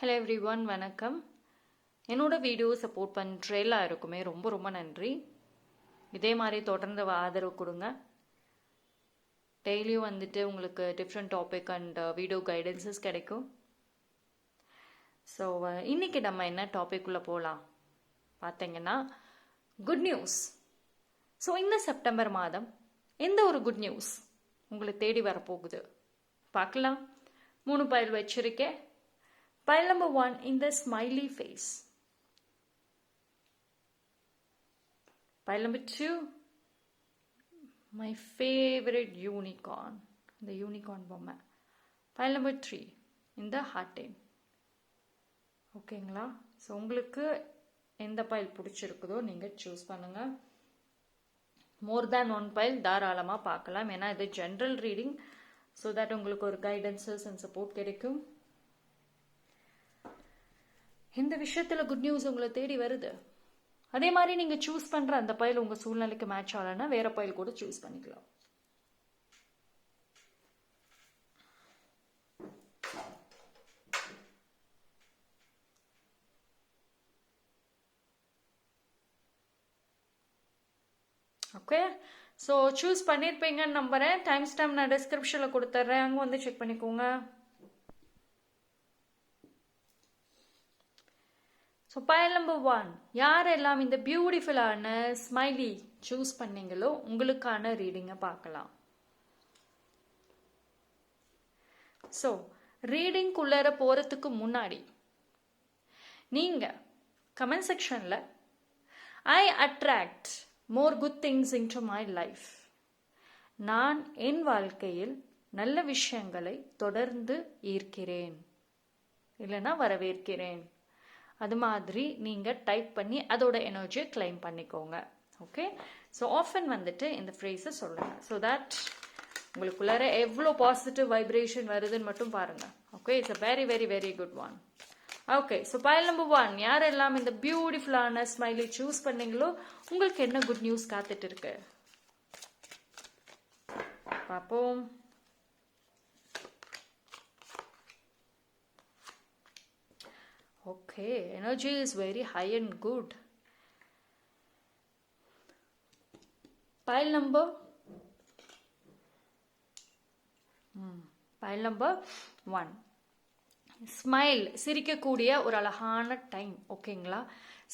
Hello every one வணக்கம். என்னோடய video support பண்ணுற எல்லாருக்குமே ரொம்ப ரொம்ப நன்றி. இதே மாதிரி தொடர்ந்து ஆதரவு கொடுங்க. டெய்லியும் வந்துட்டு உங்களுக்கு different topic and video guidances கிடைக்கும். ஸோ இன்னைக்கு நம்ம என்ன டாபிக் உள்ள போகலாம் பார்த்தீங்கன்னா குட் நியூஸ் ஸோ இந்த செப்டம்பர் மாதம் எந்த ஒரு குட் நியூஸ் உங்களை தேடி வரப்போகுது? பார்க்கலாம். மூணு பயில் வச்சுருக்கேன். Pile number one in the smiley face. Pile number two, my favorite unicorn, the unicorn பொம்மை. Pile நம்பர் த்ரீ இந்த the ஓகேங்களா ஸோ உங்களுக்கு எந்த பைல் பிடிச்சிருக்குதோ நீங்கள் சூஸ் பண்ணுங்கள் மோர் தேன் ஒன் பைல் தாராளமாக பார்க்கலாம். ஏன்னா இது ஜென்ரல் ரீடிங் ஸோ தட் உங்களுக்கு ஒரு கைடன்சஸ் அண்ட் சப்போர்ட் கிடைக்கும். இந்த விஷயத்துல குட் நியூஸ் உங்களை தேடி வருது. அதே மாதிரி நீங்க சூஸ் பண்ற அந்த பயில் உங்க சூழ்நிலைக்கு மேட்ச் ஆகலன்னா வேற பயில் கூட சூஸ் பண்ணிக்கலாம். ஓகே ஸோ சூஸ் பண்ணியிருப்பீங்கன்னு நம்புகிறேன் டைம் ஸ்டாம்ப் நான் டிஸ்கிரிப்ஷனில் கொடுத்துட்றேன் அங்கே வந்து செக் பண்ணிக்கோங்க. ஸோ பயல் நம்பர் ஒன் யாரெல்லாம் இந்த பியூட்டிஃபுல்லான ஸ்மைலி சூஸ் பண்ணீங்களோ உங்களுக்கான ரீடிங்கை பார்க்கலாம். ஸோ ரீடிங்குள்ளார போகிறதுக்கு முன்னாடி நீங்கள் கமெண்ட் செக்ஷனில் I attract more good things into my life நான் என் வாழ்க்கையில் நல்ல விஷயங்களை தொடர்ந்து ஈர்க்கிறேன். இல்லைன்னா வரவேற்கிறேன். அது மாதிரி நீங்கள் டைப் பண்ணி அதோட எனர்ஜியை கிளைம் பண்ணிக்கோங்க. ஓகே ஸோ ஆஃபன் வந்துட்டு இந்த ஃப்ரேஸை சொல்லுங்கள் ஸோ தட் உங்களுக்குள்ளார எவ்வளோ பாசிட்டிவ் வைப்ரேஷன் வருதுன்னு மட்டும் பாருங்கள் okay it's a very very very good one okay so pile number one யாரெல்லாம் இந்த பியூட்டிஃபுல்லான ஸ்மைலி சூஸ் பண்ணீங்களோ உங்களுக்கு என்ன குட் நியூஸ் காத்துட்டு இருக்கு? பார்ப்போம். Okay, energy is very high and good. Pile number? Pile number one smile சிரிக்கக்கூடிய ஒரு அழகான டைம் ஓகேங்களா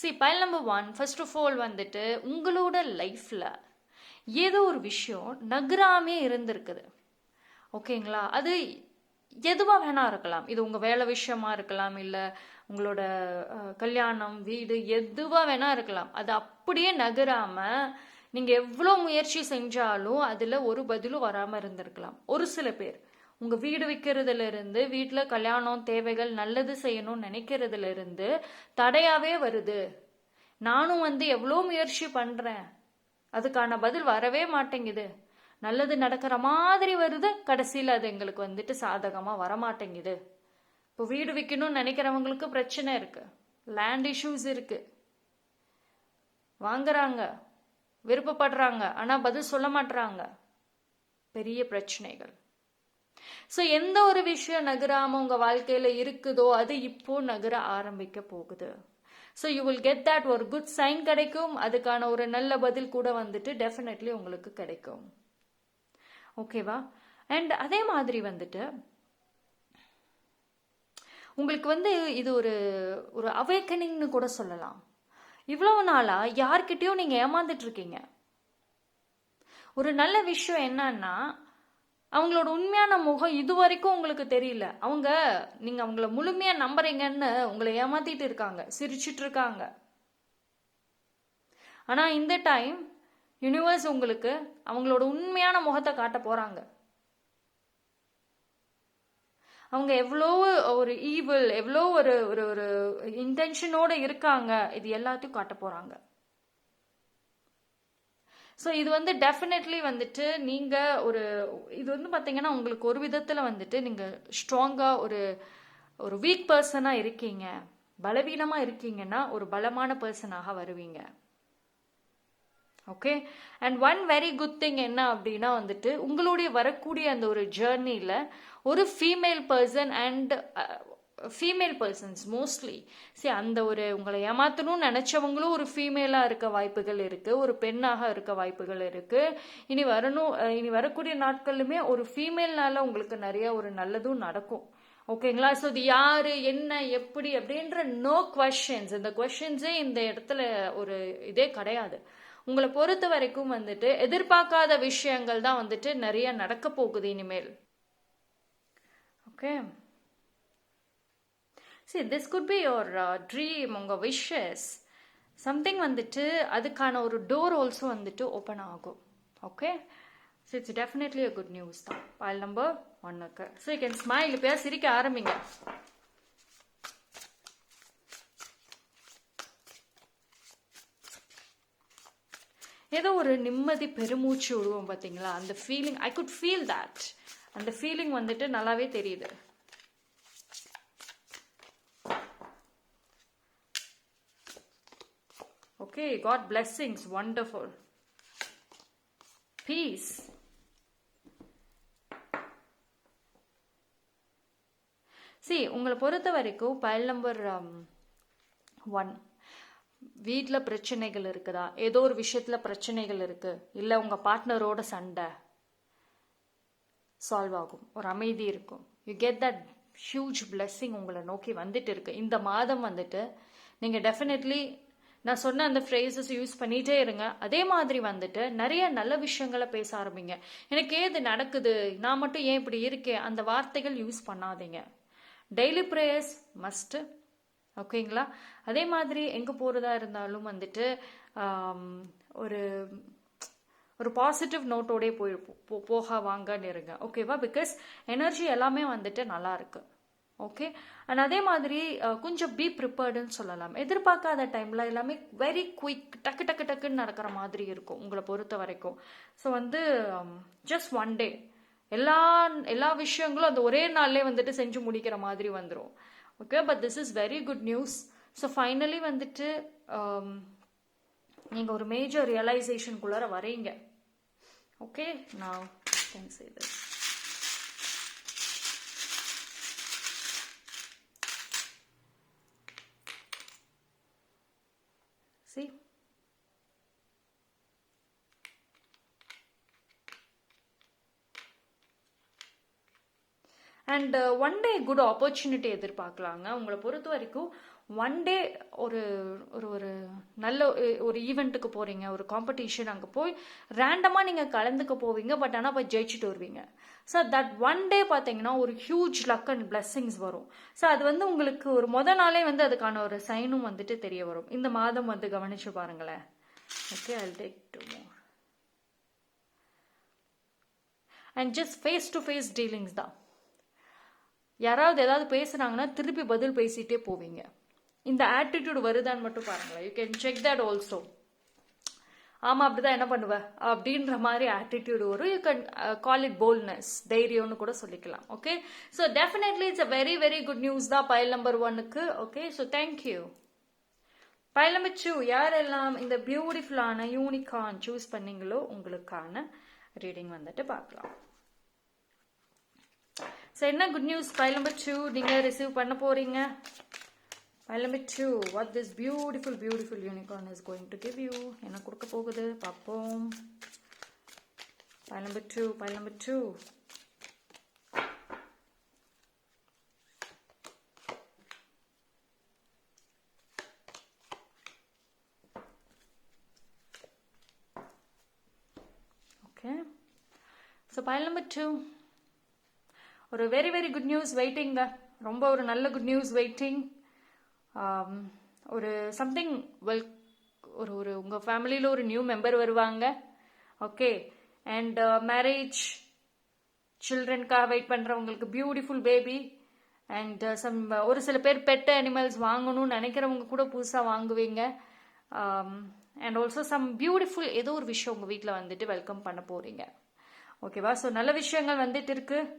see pile number one first of all வந்துட்டு உங்களோட லைஃப்பில் ஏதோ ஒரு விஷயம் நகராமே இருந்திருக்குது. ஓகேங்களா அது எதுவாக வேணா இருக்கலாம். இது உங்கள் வேலை விஷயமா இருக்கலாம் இல்லை உங்களோட கல்யாணம் வீடு எதுவாக வேணா இருக்கலாம். அது அப்படியே நகராமல் நீங்கள் எவ்வளோ முயற்சி செஞ்சாலும் அதில் ஒரு பதிலும் வராமல் இருந்திருக்கலாம். ஒரு சில பேர். உங்கள் வீடு விற்கிறதுல இருந்து வீட்டில் கல்யாணம் தேவைகள் நல்லது செய்யணும்னு நினைக்கிறதுல இருந்து வருது. நானும் வந்து எவ்வளோ முயற்சி பண்ணுறேன் அதுக்கான பதில் வரவே மாட்டேங்குது. நல்லது நடக்கிற மாதிரி வருது கடைசியில் அது எங்களுக்கு வந்துட்டு சாதகமாக வரமாட்டேங்குது. இப்போ வீடு விற்கணும்னு நினைக்கிறவங்களுக்கு பிரச்சனை இருக்கு. லேண்ட் இஷ்யூஸ் இருக்கு. வாங்குறாங்க விருப்பப்படுறாங்க ஆனால் பதில் சொல்ல மாட்டுறாங்க பெரிய பிரச்சனைகள். ஸோ எந்த ஒரு விஷயம் நகராம உங்க வாழ்க்கையில இருக்குதோ அது இப்போ நகர ஆரம்பிக்க போகுது. So you will get that ஒரு குட் சைன் கிடைக்கும். அதுக்கான ஒரு நல்ல பதில் கூட வந்துட்டு டெஃபினெட்லி உங்களுக்கு கிடைக்கும். ஓகேவா? அண்ட் அதே மாதிரி வந்துட்டு உங்களுக்கு வந்து இது ஒரு ஒரு அவேக்கனிங்னு கூட சொல்லலாம். இவ்வளவு நாளா யார்கிட்டயும் நீங்க ஏமாந்துட்டு இருக்கீங்க ஒரு நல்ல விஷயம் என்னன்னா அவங்களோட உண்மையான முகம் இது வரைக்கும் உங்களுக்கு தெரியல. அவங்க நீங்க அவங்கள முழுமையா நம்புறீங்கன்னு உங்களை ஏமாத்திட்டு இருக்காங்க சிரிச்சிட்டு இருக்காங்க. ஆனா இந்த டைம் யூனிவர்ஸ் உங்களுக்கு அவங்களோட உண்மையான முகத்தை காட்ட போறாங்க. அவங்க எவ்வளோ ஒரு ஈவில் எவ்வளோ ஒரு ஒரு ஒரு இன்டென்ஷனோட இருக்காங்க. இது எல்லாத்தையும் காட்ட போறாங்க. ஸோ இது வந்து டெஃபினெட்லி வந்துட்டு நீங்க ஒரு இது வந்து பார்த்தீங்கன்னா உங்களுக்கு ஒரு விதத்துல வந்துட்டு நீங்க ஸ்ட்ராங்கா ஒரு ஒரு வீக் பர்சனா இருக்கீங்க. பலவீனமா இருக்கீங்கன்னா ஒரு பலமான பர்சனாக வருவீங்க. Okay and one very good thing என்ன அப்படின்னா வந்துட்டு உங்களுடைய வரக்கூடிய அந்த ஒரு ஜேர்னியில் ஒரு female person and female persons mostly சரி அந்த ஒரு உங்களை ஏமாத்தணும்னு நினச்சவங்களும் ஒரு ஃபீமேலாக இருக்க வாய்ப்புகள் இருக்குது ஒரு பெண்ணாக இருக்க வாய்ப்புகள் இருக்குது இனி வரணும் இனி வரக்கூடிய நாட்களுமே ஒரு ஃபீமேல்னால உங்களுக்கு நிறைய ஒரு நல்லதும் நடக்கும். ஓகேங்களா ஸோ இது யாரு என்ன எப்படி அப்படின்ற நோ கொஷின்ஸ் இந்த கொஷின்ஸே இந்த இடத்துல ஒரு இதே கிடையாது. உங்களை பொறுத்த வரைக்கும் வந்துட்டு எதிர்பார்க்காத விஷயங்கள் தான் வந்துட்டு நிறைய நடக்க போகுது இனிமேல். Okay see this good be your dream உங்கள் விஷஸ் சம்திங் வந்துட்டு அதுக்கான ஒரு டோர் ஆல்சோ வந்துட்டு ஓப்பன் ஆகும். Okay so it's definitely a good news தான். பால் நம்பர் ஒன்னுக்கு ஸோ யூ கேன் ஸ்மைல் இப்போ சிரிக்க ஆரம்பிங்க. ஏதோ ஒரு நிம்மதி பெருமூச்சு விடுவோம் பார்த்தீங்களா அந்த feeling I good feel that அந்த ஃபீலிங் வந்துட்டு நல்லாவே தெரியுது. Okay God blessings wonderful peace see உங்களை பொறுத்த வரைக்கும் பயல் நம்பர் ஒன் um, வீட்டில் பிரச்சனைகள் இருக்குதா? ஏதோ ஒரு விஷயத்தில் பிரச்சனைகள் இருக்குது இல்லை உங்கள் பார்ட்னரோட சண்டை சால்வ் ஆகும். ஒரு அமைதி இருக்கும். You get that huge blessing உங்களை நோக்கி வந்துட்டு இருக்கு. இந்த மாதம் வந்துட்டு நீங்கள் டெஃபினெட்லி நான் சொன்ன அந்த ஃப்ரேசஸ் யூஸ் பண்ணிகிட்டே இருங்க. அதே மாதிரி வந்துட்டு நிறைய நல்ல விஷயங்களை பேச ஆரம்பிங்க. எனக்கு ஏது நடக்குது? நான் மட்டும் ஏன் இப்படி இருக்கேன்? அந்த வார்த்தைகள் யூஸ் பண்ணாதீங்க. டெய்லி ப்ரேயர்ஸ் மஸ்ட்டு ஓகேங்களா? அதே மாதிரி எங்கே போகிறதா இருந்தாலும் வந்துட்டு ஒரு ஒரு பாசிட்டிவ் நோட்டோடே போய் போ- போக வாங்கன்னு இருங்க. ஓகேவா? பிகாஸ் எனர்ஜி எல்லாமே வந்துட்டு நல்லா இருக்கு. ஓகே? அண்ட் அதே மாதிரி கொஞ்சம் பி ப்ரிப்பேர்டுன்னு சொல்லலாம். எதிர்பார்க்காத டைமில் எல்லாமே வெரி குயிக் டக்கு டக்கு டக்குன்னு நடக்கிற மாதிரி இருக்கும் உங்களை பொறுத்த வரைக்கும். ஸோ வந்து ஜஸ்ட் ஒன் டே எல்லா எல்லா விஷயங்களும் அந்த ஒரே நாள்லேயே வந்துட்டு செஞ்சு முடிக்கிற மாதிரி வந்துடும் okay but this is very good news so finally வந்துட்டு um, நீங்கள் ஒரு மேஜர் ரியலைசேஷனுக்குள்ளார வரீங்க. ஓகே நான் can say this. See? And one day good opportunity எதிர்பார்க்கலாங்க. உங்களை பொறுத்த வரைக்கும் ஒன் டே ஒரு ஒரு ஒரு நல்ல ஒரு ஈவெண்ட்டுக்கு போகிறீங்க ஒரு காம்படிஷன் அங்கே போய் ரேண்டமாக நீங்கள் கலந்துக்க போவீங்க. பட் ஆனால் போய் ஜெயிச்சுட்டு வருவீங்க. ஸோ தட் ஒன் டே பார்த்தீங்கன்னா ஒரு ஹியூஜ் லக் அண்ட் பிளெஸ்ஸிங்ஸ் வரும். ஸோ அது வந்து உங்களுக்கு ஒரு முத நாளே வந்து அதுக்கான ஒரு சைனும் வந்துட்டு தெரிய வரும். இந்த மாதம் வந்து கவனிச்சு பாருங்களேன். Okay I take two more and just face to face dealings தான். யாராவது ஏதாவது பேசுனாங்கன்னா திருப்பி பதில் பேசிட்டே போவீங்க. இந்த ஆட்டிடியூட் வருதான்னு மட்டும் பாருங்களேன். You can check that also ஆமாம் அப்படிதான் என்ன பண்ணுவேன் அப்படின்ற மாதிரி ஆட்டிடியூடு வரும் you can call it boldness தைரியம்னு கூட சொல்லிக்கலாம். Okay so definitely it's a very very good news தான் பயல் நம்பர் ஒன்னுக்கு okay so thank you pile number two யாரெல்லாம் இந்த பியூட்டிஃபுல்லான யூனிகான் சூஸ் பண்ணீங்களோ உங்களுக்கான ரீடிங் வந்துட்டு பார்க்கலாம். ஸோ என்ன good news pile number two நீங்கள் ரிசீவ் பண்ண போகிறீங்க pile number two what this beautiful beautiful unicorn is going to give you என்ன கொடுக்க போகுது? பார்ப்போம். Pile number two pile number two okay so pile number two ஒரு very very good news வெயிட்டிங்க ரொம்ப ஒரு நல்ல குட் நியூஸ் வெயிட்டிங் ஒரு சம்திங் வெல் ஒரு ஒரு உங்கள் ஃபேமிலியில் ஒரு நியூ மெம்பர் வருவாங்க. ஓகே அண்ட் மேரேஜ் சில்ட்ரனுக்காக வெயிட் பண்ணுறவங்களுக்கு பியூட்டிஃபுல் பேபி அண்ட் சம் ஒரு சில பேர் பெட் அனிமல்ஸ் வாங்கணும்னு நினைக்கிறவங்க கூட புதுசாக வாங்குவீங்க. அண்ட் ஆல்சோ சம் பியூட்டிஃபுல் ஏதோ ஒரு விஷயம் உங்கள் வீட்டில் வந்துட்டு வெல்கம் பண்ண போகிறீங்க ஓகேவா ஸோ நல்ல விஷயங்கள் வந்துட்டு இருக்குது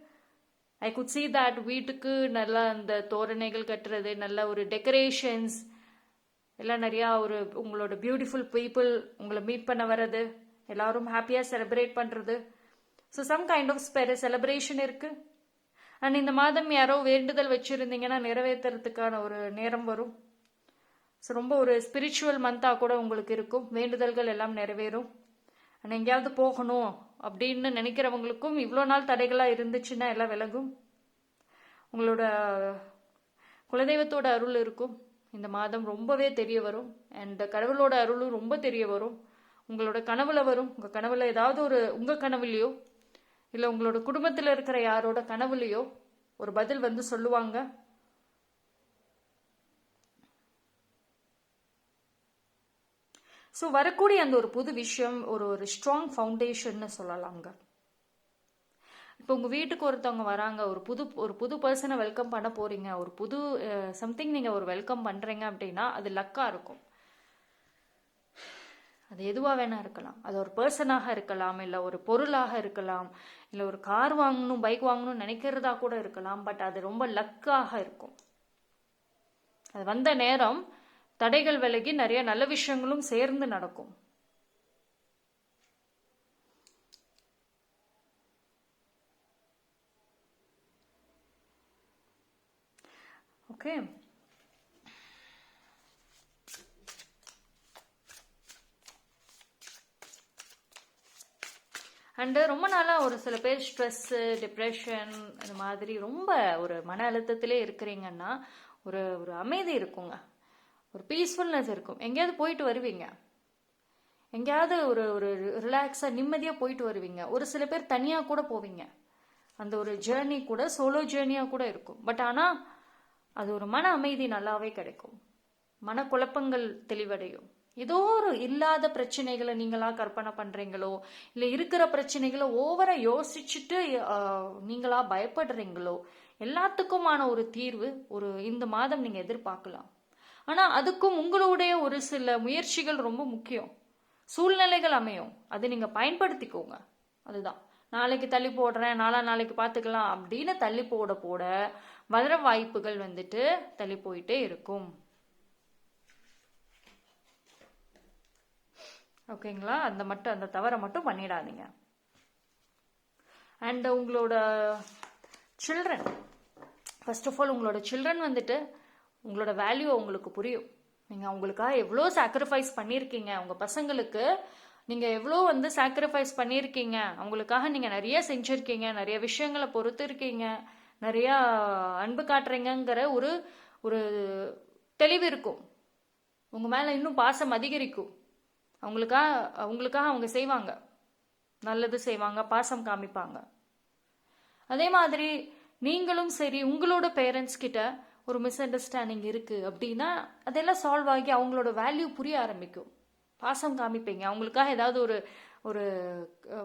ஐ குட் சீ தட் வீட்டுக்கு நல்லா அந்த தோரணைகள் கட்டுறது நல்ல ஒரு டெக்கரேஷன்ஸ் எல்லாம் நிறையா ஒரு உங்களோட பியூட்டிஃபுல் பீப்புள் உங்களை மீட் பண்ண வர்றது எல்லாரும் ஹாப்பியாக செலிப்ரேட் பண்ணுறது so some kind of super celebration இருக்கு. அண்ட் இந்த மாதம் யாரோ வேண்டுதல் வச்சுருந்தீங்கன்னா நிறைவேற்றுறதுக்கான ஒரு நேரம் வரும். ஸோ ரொம்ப ஒரு ஸ்பிரிச்சுவல் மந்தாக கூட உங்களுக்கு இருக்கும். வேண்டுதல்கள் எல்லாம் நிறைவேறும். அண்ட் எங்கேயாவது போகணும். அப்படின்னு நினைக்கிறவங்களுக்கும் இவ்வளோ நாள் தடைகளாக இருந்துச்சுன்னா எல்லாம் விலகும். உங்களோட குலதெய்வத்தோட அருள் இருக்கும். இந்த மாதம் ரொம்பவே தெரிய வரும். அண்ட் கடவுளோட அருளும் ரொம்ப தெரிய வரும். உங்களோட கனவுல வரும். உங்கள் கனவுல ஏதாவது ஒரு உங்கள் கனவுலையோ இல்லை உங்களோட குடும்பத்தில் இருக்கிற யாரோட கனவுலையோ ஒரு பதில் வந்து சொல்லுவாங்க. ஸோ வரக்கூடிய அந்த ஒரு புது விஷயம் ஒரு ஒரு ஸ்ட்ராங் ஃபவுண்டேஷன்னு சொல்லலாங்க. இப்போ உங்கள் வீட்டுக்கு ஒருத்தவங்க வராங்க ஒரு புது ஒரு புது பர்சனை வெல்கம் பண்ண போறீங்க ஒரு புது சம்திங் நீங்கள் ஒரு வெல்கம் பண்ணுறீங்க அப்படின்னா அது லக்காக இருக்கும். அது எதுவாக வேணா இருக்கலாம். அது ஒரு பர்சனாக இருக்கலாம் இல்லை ஒரு பொருளாக இருக்கலாம் இல்லை ஒரு கார் வாங்கணும் பைக் வாங்கணும்னு நினைக்கிறதா கூட இருக்கலாம் பட் அது ரொம்ப லக்காக இருக்கும். அது வந்த நேரம் தடைகள் விலகி நிறைய நல்ல விஷயங்களும் சேர்ந்து நடக்கும். ஓகே அண்டு ரொம்ப நாளாக ஒரு சில பேர் ஸ்ட்ரெஸ்ஸு டிப்ரெஷன் இந்த மாதிரி ரொம்ப ஒரு மன அழுத்தத்திலே இருக்கிறீங்கன்னா ஒரு ஒரு அமைதி இருக்குங்க. ஒரு பீஸ்ஃபுல்னஸ் இருக்கும். எங்கேயாவது போயிட்டு வருவீங்க. எங்கேயாவது ஒரு ஒரு ரிலாக்ஸாக நிம்மதியாக போயிட்டு வருவீங்க. ஒரு சில பேர் தனியாக கூட போவீங்க. அந்த ஒரு ஜேர்னி கூட சோலோ ஜேர்னியாக கூட இருக்கும். பட் ஆனால் அது ஒரு மன அமைதி நல்லாவே கிடைக்கும். மனக்குழப்பங்கள் தெளிவடையும். ஏதோ ஒரு இல்லாத பிரச்சனைகளை நீங்களா கற்பனை பண்றீங்களோ இல்லை இருக்கிற பிரச்சனைகளை ஓவரா யோசிச்சுட்டு நீங்களா பயப்படுறீங்களோ எல்லாத்துக்குமான ஒரு தீர்வு ஒரு இந்த மாதம் நீங்க எதிர்பார்க்கலாம். ஆனால் அதுக்கும் உங்களுடைய ஒரு சில முயற்சிகள் ரொம்ப முக்கியம். சூழ்நிலைகள் அமையும். அதை நீங்கள் பயன்படுத்திக்கோங்க. அதுதான். நாளைக்கு தள்ளி போடுறேன் நாளா நாளைக்கு பார்த்துக்கலாம் அப்படின்னு தள்ளி போட போட வளர வாய்ப்புகள் வந்துட்டு தள்ளி போயிட்டே இருக்கும். ஓகேங்களா? அந்த மட்டும் அந்த தவறை மட்டும் பண்ணிடாதீங்க. அண்ட் உங்களோட சில்ட்ரன் ஃபர்ஸ்ட் ஆஃப் ஆல் உங்களோட சில்ட்ரன் வந்துட்டு உங்களோட வேல்யூ உங்களுக்கு புரியும். நீங்கள் அவங்களுக்காக எவ்வளோ சாக்ரிஃபைஸ் பண்ணியிருக்கீங்க. உங்கள் பசங்களுக்கு நீங்கள் எவ்வளோ வந்து சாக்ரிஃபைஸ் பண்ணியிருக்கீங்க. அவங்களுக்காக நீங்கள் நிறைய செஞ்சுருக்கீங்க. நிறைய விஷயங்களை பொறுத்திருக்கீங்க. நிறையா அன்பு காட்டுறீங்கங்கிற ஒரு ஒரு தெளிவு இருக்கும். உங்கள் மேலே இன்னும் பாசம் அதிகரிக்கும். அவங்களுக்காக அவங்களுக்காக அவங்க செய்வாங்க. நல்லது செய்வாங்க. பாசம் காமிப்பாங்க. அதே மாதிரி நீங்களும் சரி உங்களோட பேரண்ட்ஸ் கிட்ட ஒரு மிஸ் அண்டர்ஸ்டாண்டிங் இருக்கு அப்படின்னா அதெல்லாம் சால்வ் ஆகி அவங்களோட வேல்யூ புரிய ஆரம்பிக்கும். பாசம் காமிப்பீங்க. அவங்களுக்காக ஏதாவது ஒரு ஒரு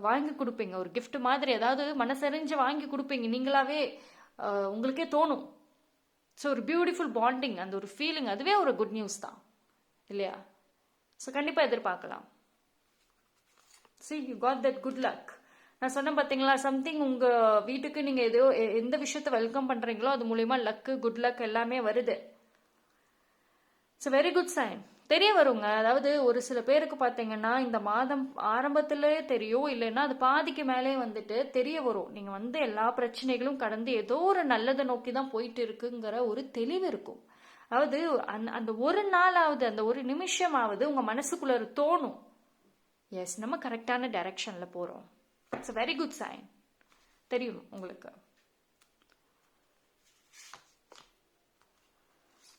வாங்கி கொடுப்பீங்க. ஒரு கிஃப்ட் மாதிரி ஏதாவது மனசறிஞ்சு வாங்கி கொடுப்பீங்க. நீங்களாவே உங்களுக்கே தோணும். ஸோ ஒரு பியூட்டிஃபுல் பாண்டிங் அந்த ஒரு ஃபீலிங் அதுவே ஒரு குட் நியூஸ் தான். இல்லையா? ஸோ கண்டிப்பாக எதிர்பார்க்கலாம். See you got that good luck நான் சொன்னேன் பார்த்தீங்களா சம்திங் உங்கள் வீட்டுக்கு நீங்கள் ஏதோ எ- எந்த விஷயத்த வெல்கம் பண்ணுறீங்களோ அது மூலயமா லக்கு குட் லக் எல்லாமே வருது. இட்ஸ் வெரி குட் சைன் தெரிய வருங்க. அதாவது ஒரு சில பேருக்கு பார்த்தீங்கன்னா இந்த மாதம் ஆரம்பத்திலே தெரியும் இல்லைன்னா அது பாதிக்கு மேலே வந்துட்டு தெரிய வரும். நீங்கள் வந்து எல்லா பிரச்சனைகளும் கடந்து ஏதோ ஒரு நல்லதை நோக்கி தான் போயிட்டு இருக்குங்கிற ஒரு தெளிவு இருக்கும். அதாவது அந் அந்த ஒரு நாளாவது அந்த ஒரு நிமிஷமாவது உங்கள் மனசுக்குள்ள தோணும். எஸ் நம்ம கரெக்டான டைரக்ஷனில் போகிறோம் இட்ஸ் வெரி குட் சைன் தெரியும் உங்களுக்கு.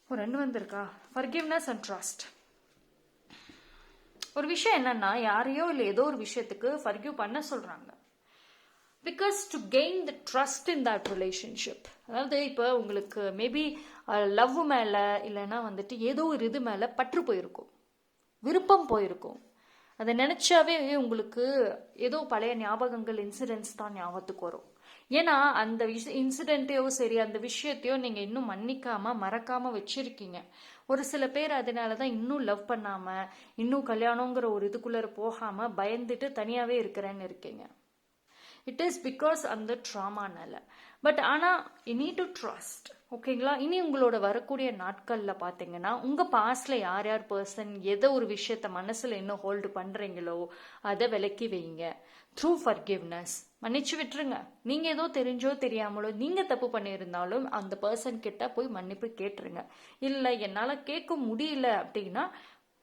ஒரு ரெண்டு வந்திருக்கா? ஃபர்கிவ்னஸ் அண்ட் ட்ரஸ்ட் ஒரு விஷயம் என்னன்னா யாரையோ இல்லை ஏதோ ஒரு விஷயத்துக்கு ஃபர்கிவ் பண்ண சொல்றாங்க. Because to gain the trust in that relationship அதாவது இப்போ உங்களுக்கு மேபி லவ் மேலே இல்லைன்னா வந்துட்டு ஏதோ ஒரு இது மேலே பற்று போயிருக்கும். விருப்பம் போயிருக்கும். அதை நினைச்சாவே உங்களுக்கு ஏதோ பழைய ஞாபகங்கள் இன்சிடென்ட்ஸ் தான் ஞாபகத்துக்கு வரும். ஏன்னா அந்த இன்சிடென்ட்டையோ சரி அந்த விஷயத்தையோ நீங்க இன்னும் மன்னிக்காம மறக்காம வச்சிருக்கீங்க. ஒரு சில பேர் அதனால தான் இன்னும் லவ் பண்ணாம இன்னும் கல்யாணங்கிற ஒரு இதுக்குள்ள போகாம பயந்துட்டு தனியாவே இருக்கிறேன்னு இருக்கீங்க. இட் இஸ் பிகாஸ் அந்த ட்ராமானால பட் ஆனால் யூ நீட் டு ட்ரஸ்ட் ஓகேங்களா? இனி உங்களோட வரக்கூடிய நாட்களில் பார்த்தீங்கன்னா உங்கள் பாஸ்டில் யார் யார் பர்சன் எதை ஒரு விஷயத்த மனசில் என்ன ஹோல்டு பண்ணுறீங்களோ அதை விலக்கி வைங்க. த்ரூ ஃபர்கிவ்னஸ் மன்னிச்சு விட்டுருங்க. நீங்கள் ஏதோ தெரிஞ்சோ தெரியாமலோ நீங்கள் தப்பு பண்ணியிருந்தாலும் அந்த பர்சன் கிட்ட போய் மன்னிப்பு கேட்டுருங்க. இல்லை என்னால் கேட்க முடியல அப்படின்னா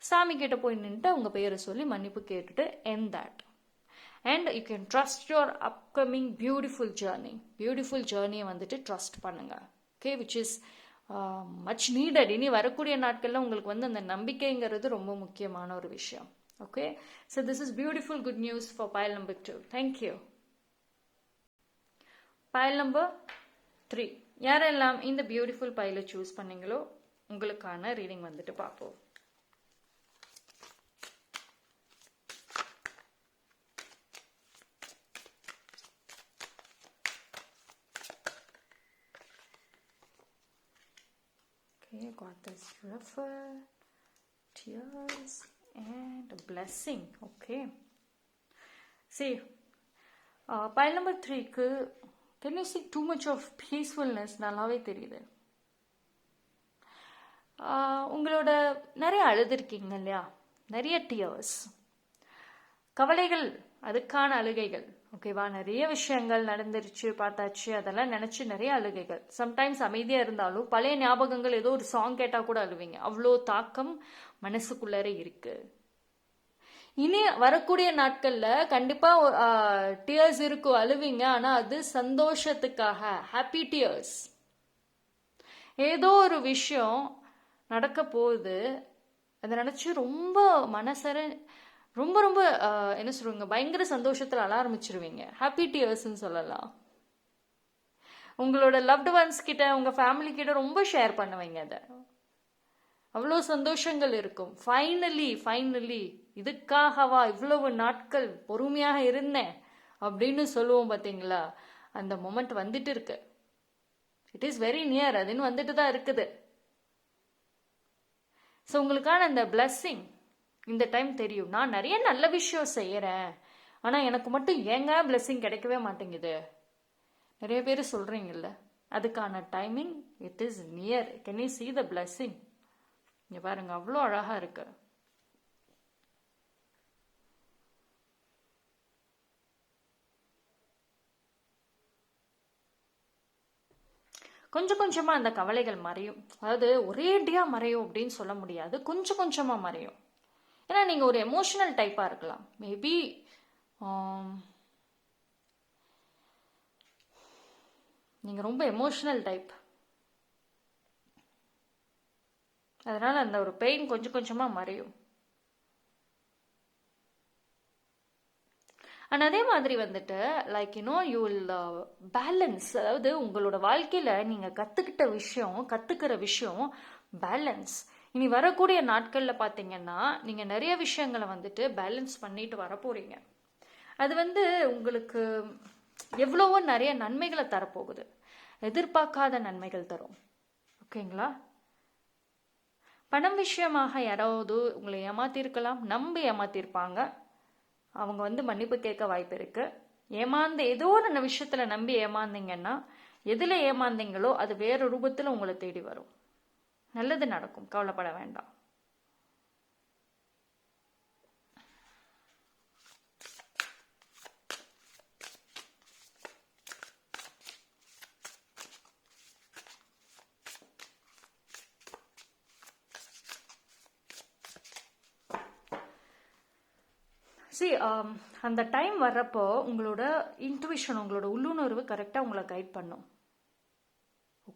சாமி கிட்ட போய் நின்றுட்டு உங்கள் பேரை சொல்லி மன்னிப்பு கேட்டுட்டு என் that and you can trust your upcoming beautiful journey beautiful ஜேர்னியை வந்துட்டு ட்ரஸ்ட் பண்ணுங்கள் okay which is much needed இனி வரக்கூடிய நாட்களில் உங்களுக்கு வந்து அந்த நம்பிக்கைங்கிறது ரொம்ப முக்கியமான ஒரு விஷயம். Okay so this is beautiful good news for pile number two thank you pile number three யாரெல்லாம் இந்த பியூட்டிஃபுல் பைலை சூஸ் பண்ணீங்களோ உங்களுக்கான ரீடிங் வந்துட்டு பார்ப்போம். Okay, got this river, tears, and a blessing. Okay. See, uh, pile number three can you see too much of peacefulness நல்லாவே தெரியுது உங்களோட நிறைய அழுதுருக்கீங்க இல்லையா நிறைய டியர்ஸ் கவலைகள் அதுக்கான அழுகைகள் ஓகேவா நிறைய விஷயங்கள் நடந்துருச்சு பார்த்தாச்சு அதெல்லாம் நினைச்சு நிறைய அழுகைகள். சம்டைம்ஸ் அமைதியா இருந்தாலும் பழைய ஞாபகங்கள் ஏதோ ஒரு சாங் கேட்டா கூட அழுவீங்க. அவ்வளோ தாக்கம் மனசுக்குள்ளார இருக்கு. இனி வரக்கூடிய நாட்கள்ல கண்டிப்பா டியர்ஸ் இருக்கும் அழுவீங்க. ஆனா அது சந்தோஷத்துக்காக ஹாப்பி டியர்ஸ் ஏதோ ஒரு விஷயம் நடக்க போகுது. அதை நினச்சி ரொம்ப மனசரை ரொம்ப ரொம்ப என்ன சொல்லுவீங்க பயங்கர சந்தோஷத்தில் அழ ஆரம்பிச்சிருவீங்க. ஹாப்பி டியர்ஸ்ன்னு சொல்லலாம். உங்களோட லவ்டு ஒன்ஸ் கிட்ட உங்கள் ஃபேமிலி கிட்ட ரொம்ப ஷேர் பண்ணுவீங்க அதை. அவ்வளோ சந்தோஷங்கள் இருக்கும். ஃபைனலி ஃபைனலி இதுக்காகவா இவ்வளவு நாட்கள் பொறுமையாக இருந்தேன் அப்படின்னு சொல்லுவோம் பார்த்தீங்களா அந்த மொமெண்ட் வந்துட்டு இருக்கு. இட் இஸ் வெரி நியர் அதுன்னு வந்துட்டு தான் இருக்குது. ஸோ உங்களுக்கான அந்த பிளஸ்ஸிங் இந்த டைம் தெரியும். நான் நிறைய நல்ல விஷயம் செய்கிறேன் ஆனால் எனக்கு மட்டும் ஏங்க பிளெஸ்ஸிங் கிடைக்கவே மாட்டேங்குது? நிறைய பேர் சொல்கிறீங்கல்ல அதுக்கான timing it is near can you see the blessing இங்கே பாருங்க அவ்வளோ அழகாக இருக்கு. கொஞ்சம் கொஞ்சமாக அந்த கவலைகள் மறையும். அதாவது ஒரேடியாக மறையும் அப்படின்னு சொல்ல முடியாது. கொஞ்சம் கொஞ்சமாக மறையும். ஏன்னா நீங்கள் ஒரு எமோஷனல் டைப்பாக இருக்கலாம். மேபி um, நீங்கள் ரொம்ப எமோஷனல் டைப் அதனால் அந்த ஒரு பெயின் கொஞ்சம் கொஞ்சமாக மறையும். அண்ட் அதே மாதிரி வந்துட்டு like you know you will balance அதாவது உங்களோட வாழ்க்கையில் நீங்கள் கற்றுக்கிட்ட விஷயம் கற்றுக்கிற விஷயம் பேலன்ஸ் இனி வரக்கூடிய நாட்களில் பார்த்தீங்கன்னா நீங்கள் நிறைய விஷயங்களை வந்துட்டு பேலன்ஸ் பண்ணிட்டு வர அது வந்து உங்களுக்கு எவ்வளவோ நிறைய நன்மைகளை தரப்போகுது. எதிர்பார்க்காத நன்மைகள் தரும். ஓகேங்களா? பணம் விஷயமாக யாராவது உங்களை ஏமாத்திருக்கலாம் நம்பி ஏமாத்திருப்பாங்க. அவங்க வந்து மன்னிப்பு கேட்க வாய்ப்பு இருக்கு. ஏமாந்து ஏதோ ஒரு விஷயத்துல நம்பி ஏமாந்தீங்கன்னா எதுல ஏமாந்தீங்களோ அது வேற ரூபத்துல உங்களை தேடி வரும். நல்லது நடக்கும். கவலைப்பட வேண்டாம். சி um, அந்த டைம் வர்றப்போ உங்களோட இன்ட்யூஷன் உங்களோட உள்ளுணர்வு கரெக்டாக உங்களை கைட் பண்ணும்.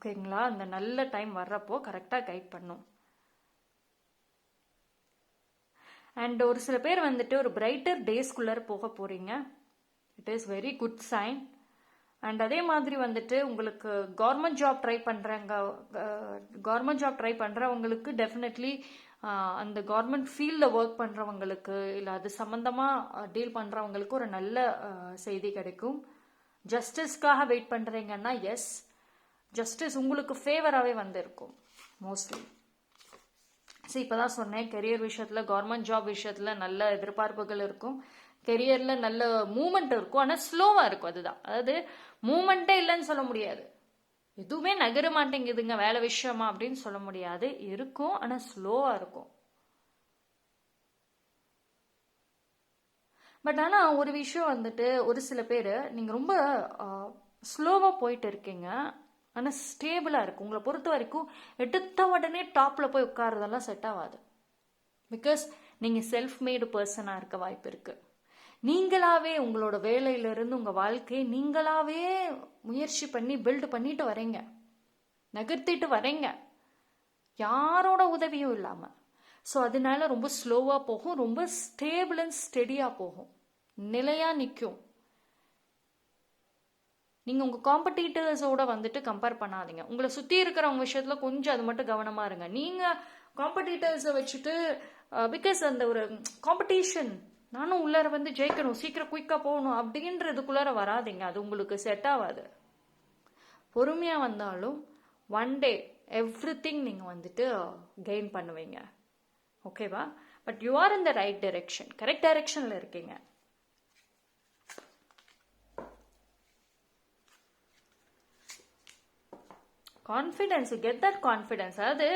ஓகேங்களா? அந்த நல்ல டைம் வர்றப்போ கரெக்டாக கைட் பண்ணும். அண்ட் ஒரு சில பேர் வந்துட்டு ஒரு பிரைட்டர் டேஸ்குள்ளே போக போகிறீங்க it is very good sign and அதே மாதிரி வந்துட்டு உங்களுக்கு கவர்மெண்ட் ஜாப் ட்ரை பண்ணுறங்க கவர்மெண்ட் ஜாப் ட்ரை பண்ணுறவங்களுக்கு டெஃபினெட்லி அந்த கவர்மெண்ட் ஃபீல்டில் ஒர்க் பண்ணுறவங்களுக்கு இல்லை அது சம்மந்தமாக டீல் பண்ணுறவங்களுக்கு ஒரு நல்ல செய்தி கிடைக்கும். ஜஸ்டிஸ்க்காக வெயிட் பண்ணுறீங்கன்னா எஸ் ஜஸ்டிஸ் உங்களுக்கு ஃபேவராகவே வந்திருக்கும் மோஸ்ட்லி சரி இப்போ தான் சொன்னேன் கெரியர் விஷயத்தில் கவர்மெண்ட் ஜாப் விஷயத்தில் நல்ல எதிர்பார்ப்புகள் இருக்கும். கெரியரில் நல்ல மூமெண்ட் இருக்கும் ஆனால் ஸ்லோவாக இருக்கும் அதுதான். அதாவது மூமெண்ட்டே இல்லைன்னு சொல்ல முடியாது. எதுவுமே நகர மாட்டேங்குதுங்க வேலை விஷயமா அப்படின்னு சொல்ல முடியாது. இருக்கும் ஆனால் ஸ்லோவாக இருக்கும். பட் ஆனால் ஒரு விஷயம் வந்துட்டு ஒரு சில பேர் நீங்கள் ரொம்ப ஸ்லோவாக போயிட்டு இருக்கீங்க. ஆனால் ஸ்டேபிளாக இருக்கும் உங்களை பொறுத்த வரைக்கும் எடுத்த உடனே டாப்பில் போய் உட்காரதெல்லாம் செட் ஆகாது. பிகாஸ் நீங்கள் செல்ஃப் மேடு பர்சனாக இருக்க வாய்ப்பு இருக்குது நீங்களாவே உங்களோட வேலையிலிருந்து உங்கள் வாழ்க்கையை நீங்களாவே முயற்சி பண்ணி பில்டு பண்ணிட்டு வரீங்க. நகர்த்திட்டு வரீங்க. யாரோட உதவியும் இல்லாமல் ஸோ அதனால ரொம்ப ஸ்லோவாக போகும். ரொம்ப ஸ்டேபிள் அண்ட் ஸ்டெடியாக போகும். நிலையாக நிற்கும் நீங்கள் உங்கள் காம்படிட்டர்ஸோட வந்துட்டு கம்பேர் பண்ணாதீங்க. உங்களை சுற்றி இருக்கிறவங்க விஷயத்தில் கொஞ்சம் அது மட்டும் கவனமாக இருங்க. நீங்கள் காம்படிட்டர்ஸை வச்சுட்டு பிகாஸ் அந்த ஒரு காம்படிஷன் நானும் உள்ளார வந்து ஜெயிக்கணும் சீக்கிரம் குயிக்காக போகணும் அப்படின்றதுக்குள்ளார வராதிங்க. அது உங்களுக்கு செட் ஆகாது. பொறுமையாக வந்தாலும் ஒன் டே எவ்ரி திங் நீங்கள் வந்துட்டு கெயின் பண்ணுவீங்க. ஓகேவா but you are in the right direction correct டைரெக்ஷனில் இருக்கீங்க. கான்ஃபிடென்ஸ் கெட் தட் கான்ஃபிடென்ஸ் அதாவது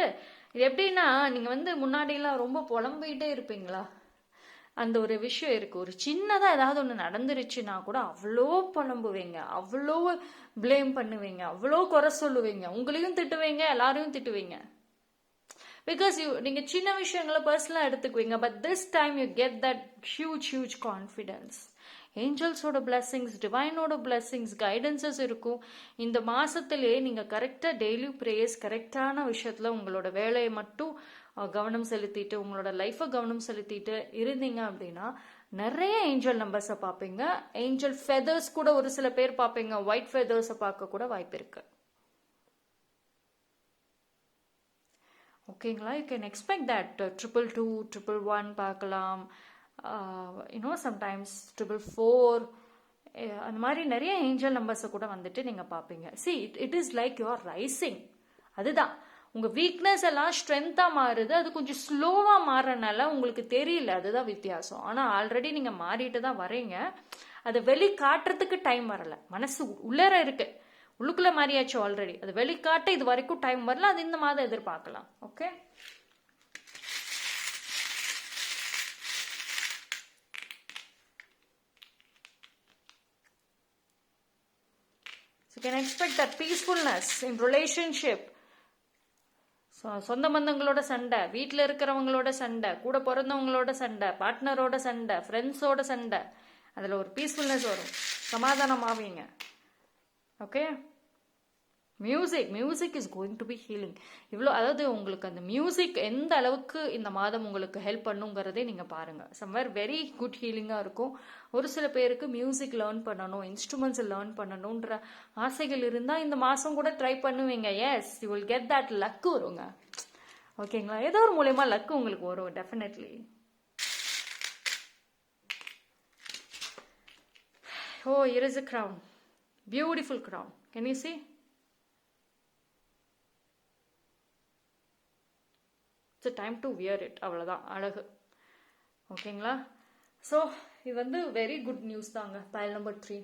இது எப்படின்னா நீங்கள் வந்து முன்னாடிலாம் ரொம்ப புலம்பிகிட்டே இருப்பீங்களா? அந்த ஒரு விஷயம் இருக்குது ஒரு சின்னதாக ஏதாவது ஒன்று நடந்துருச்சுன்னா கூட அவ்வளோ புலம்புவீங்க. அவ்வளோ ப்ளேம் பண்ணுவீங்க. அவ்வளோ குறை சொல்லுவீங்க. உங்களையும் திட்டுவீங்க எல்லாரையும் திட்டுவீங்க. பிகாஸ் யூ நீங்கள் சின்ன விஷயங்களை பர்சனலாக எடுத்துக்குவீங்க. But this time you get that huge huge confidence ஏஞ்சல்ஸோட blessings டிவைனோட பிளெஸ்ஸிங்ஸ் கைடன்சஸ் இருக்கும். இந்த மாதத்துலேயே நீங்கள் கரெக்டாக டெய்லி ப்ரேயர்ஸ் கரெக்டான விஷயத்தில் உங்களோட வேலையை மட்டும் கவனம் செலுத்திட்டு உங்களோட லைஃப்பை கவனம் செலுத்திட்டு இருந்தீங்க அப்படின்னா நிறைய ஏஞ்சல் நம்பர்ஸை பார்ப்பீங்க. ஏஞ்சல் ஃபெதர்ஸ் கூட ஒரு சில பேர் பார்ப்பீங்க. ஒயிட் ஃபெதர்ஸை பார்க்க கூட வாய்ப்பு இருக்கு. ஓகேங்களா you can expect that triple two triple one பார்க்கலாம். You know sometimes triple four அந்த மாதிரி நிறைய ஏஞ்சல் நம்பர்ஸை கூட வந்துட்டு நீங்கள் பார்ப்பீங்க see it it is like your rising அதுதான். உங்கள் வீக்னஸ் எல்லாம் ஸ்ட்ரென்த்தாக மாறுது. அது கொஞ்சம் ஸ்லோவாக மாறுறனால உங்களுக்கு தெரியல. அதுதான் வித்தியாசம். ஆனால் ஆல்ரெடி நீங்கள் மாறிட்டு தான் வரீங்க அதை வெளி காட்டுறதுக்கு டைம் வரல. மனசு உள்ளேற இருக்கு. உள்ளுக்குள்ளே மாறியாச்சு ஆல்ரெடி அது வெளிக்காட்ட இது வரைக்கும் டைம் வரல. அது இந்த மாதம் எதிர்பார்க்கலாம். Okay you can expect that peacefulness in relationship சொந்த பந்தங்களோட சண்டை வீட்டில் இருக்கிறவங்களோட சண்டை கூட பிறந்தவங்களோட சண்டை பார்ட்னரோட சண்டை ஃப்ரெண்ட்ஸோட சண்டை அதில் ஒரு பீஸ்ஃபுல்னஸ் வரும். சமாதானம் ஆவீங்க okay music music is going to be healing இவ்வளோ அதாவது உங்களுக்கு அந்த மியூசிக் எந்த அளவுக்கு இந்த மாதம் உங்களுக்கு ஹெல்ப் பண்ணுங்கிறதே நீங்கள் பாருங்கள் சம்வேர் வெரி குட் ஹீலிங்காக இருக்கும். ஒரு சில பேருக்கு மியூசிக் லேர்ன் பண்ணணும் இன்ஸ்ட்ருமெண்ட்ஸ் லேர்ன் பண்ணணுன்ற ஆசைகள் இருந்தால் இந்த மாதம் கூட ட்ரை பண்ணுவீங்க. Yes you will get that luck வருங்க. ஓகேங்களா ஏதோ ஒரு மூலயமா லக்கு உங்களுக்கு வரும் definitely oh it is a crown beautiful crown can you see it's time to wear it அவ்வளோதான் அழகு. ஓகேங்களா? ஸோ இது வந்து வெரி குட் நியூஸ் தாங்க. பயல் நம்பர் த்ரீ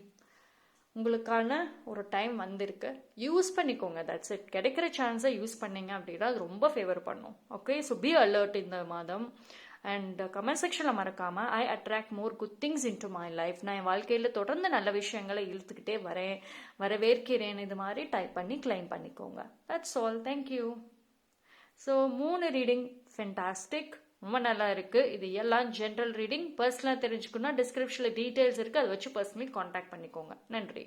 உங்களுக்கான ஒரு டைம் வந்திருக்கு. யூஸ் பண்ணிக்கோங்க. தட்ஸ் இட் கிடைக்கிற சான்ஸை யூஸ் பண்ணீங்க அப்படின்னா அது ரொம்ப ஃபேவர் பண்ணும். ஓகே ஸோ பி அலர்ட் இந்த மாதம். அண்ட் கமெண்ட் செக்ஷனில் மறக்காமல் I attract more good things into my life நான் என் வாழ்க்கையில் தொடர்ந்து நல்ல விஷயங்களை இழுத்துக்கிட்டே வரேன். வரவேற்கிறேன். இது மாதிரி டைப் பண்ணி கிளைம் பண்ணிக்கோங்க. That's all thank you so மூணு ரீடிங் ஃபென்டாஸ்டிக் ரொம்ப நல்லா இருக்குது இது எல்லாம் ஜென்ரல் ரீடிங் பர்சனலாக தெரிஞ்சுக்கணும்னா டிஸ்கிரிப்ஷனில் டீட்டெயில்ஸ் இருக்குது அதை வச்சு பர்சனலி காண்டாக்ட் பண்ணிக்கோங்க. நன்றி.